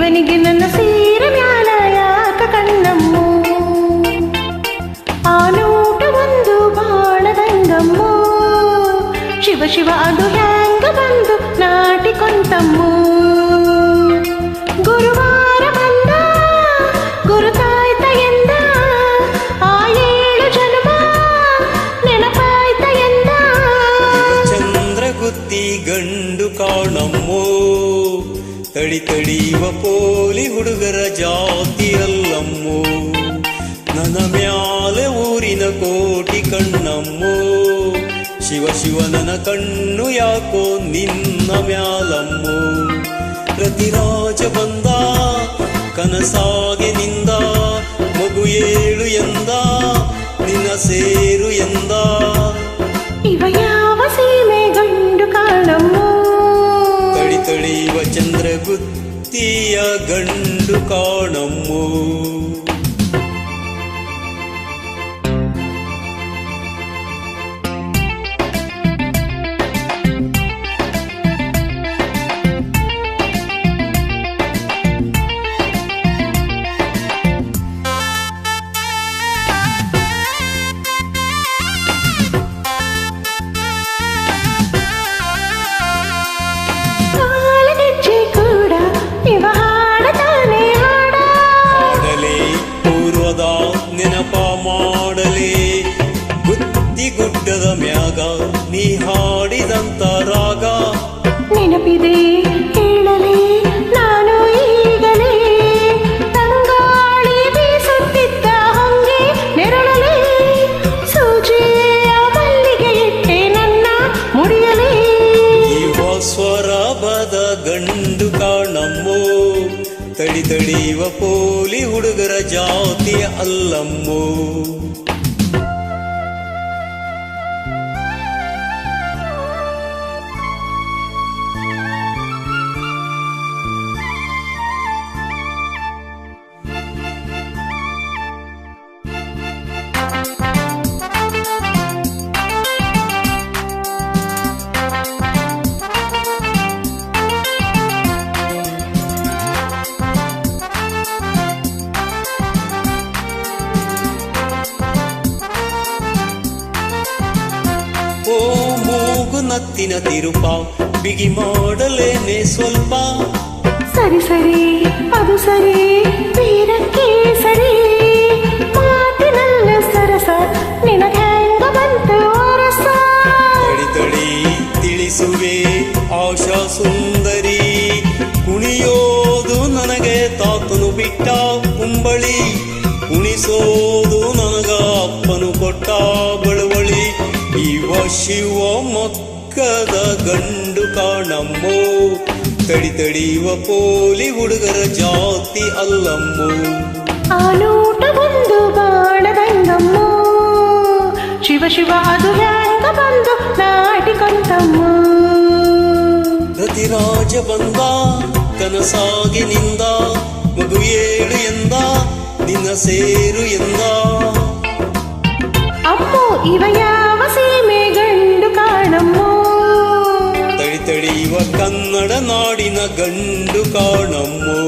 ಹೆಣ್ಣಿಗೆ ನನ್ನ ಸೀರೆ ಮ್ಯಾಲ ಯಾಕ ಕಣ್ಣಮ್ಮು ಆ ನೋಟ ಒಂದು ಬಾಣದಂಗಮ್ಮು ಶಿವ ಶಿವ ಅದು ಹ್ಯಾಂಗ ಬಂದು ನಾಟಿಕೊಂತಮ್ಮು ತಡಿ ತಡಿಯುವ ಪೋಲಿ ಹುಡುಗರ ಜಾತಿಯಲ್ಲಮ್ಮೋ ನನ್ನ ಮ್ಯಾಲೆ ಊರಿನ ಕೋಟಿ ಕಣ್ಣಮ್ಮೋ. ಶಿವ ಶಿವ ಕಣ್ಣು ಯಾಕೋ ನಿನ್ನ ಮ್ಯಾಲಮ್ಮೋ. ಪ್ರತಿರಾಜ ಬಂದ, ಕನಸಾಗೆ ನಿಂದ, ಮಗು ಏಳು ಎಂದ, ನಿನ್ನ ಸೇರು ಎಂದ. ಇವ ಯಾವ ಸೀಮೆ ಗಂಡು ಕಾಣಮ್ಮೋ? ಚಂದ್ರಗುತ್ತಿಯ ಗಂಡು ಗಂಡು ಕಾಣಮ್ಮೋ. ತಡಿ ತಡಿಯುವ ಪೋಲಿ ಹುಡುಗರ ಜಾತಿಯ ಅಲ್ಲಮ್ಮೋ. ನತ್ತಿನ ತಿರುಪ. ಬಿಗಿ ಮಾಡಲೇನೆ ಸ್ವಲ್ಪ. ಸರಿ ಸರಿ ಅದು ಸರಿ. ವೀರಕ್ಕೆ ಸರಿ. ಮಾತಿನಲ್ಲ ಸರಸ ನಿನಗೆ ಬಂತು ಅರಸ. ತಡಿ ತಡಿ ತಿಳಿಸುವೆ ಆಶಾ ಸುಂದರಿ. ಕುಣಿಯೋದು ನನಗೆ ತಾತನು ಬಿಟ್ಟ ಕುಂಬಳಿ. ಕುಣಿಸೋದು ನನಗ ಅಪ್ಪನು ಕೊಟ್ಟ ಬಳುವಳಿ. ಇವ ಶಿವ ಮಕ್ಕದ ಗಂಡು ಕಾಣಮ್ಮೋ ತಡಿ ತಡಿಯುವ ಪೋಲಿ ಹುಡುಗರ ಜಾತಿ ಅಲ್ಲಮ್ಮೋ ಆ ನೋಟ ಒಂದು ಬಾಣದಂಗಮ್ಮೋ ಶಿವ ಶಿವ ಅದು ಹೆಂಗ ಬಂದು ನಾಟಿಕೊಂತಮ್ಮ ರತಿರಾಜ ಬಂದ ಕನಸಾಗಿ ನಿಂದ ಮಗು ಏಳು ಎಂದ ನಿನ್ನ ಸೇರು ಎಂದ ಅಮ್ಮೋ ಇವ ತಡಿಯುವ ಕನ್ನಡ ನಾಡಿನ ಗಂಡು ಕಾಣಮ್ಮೋ.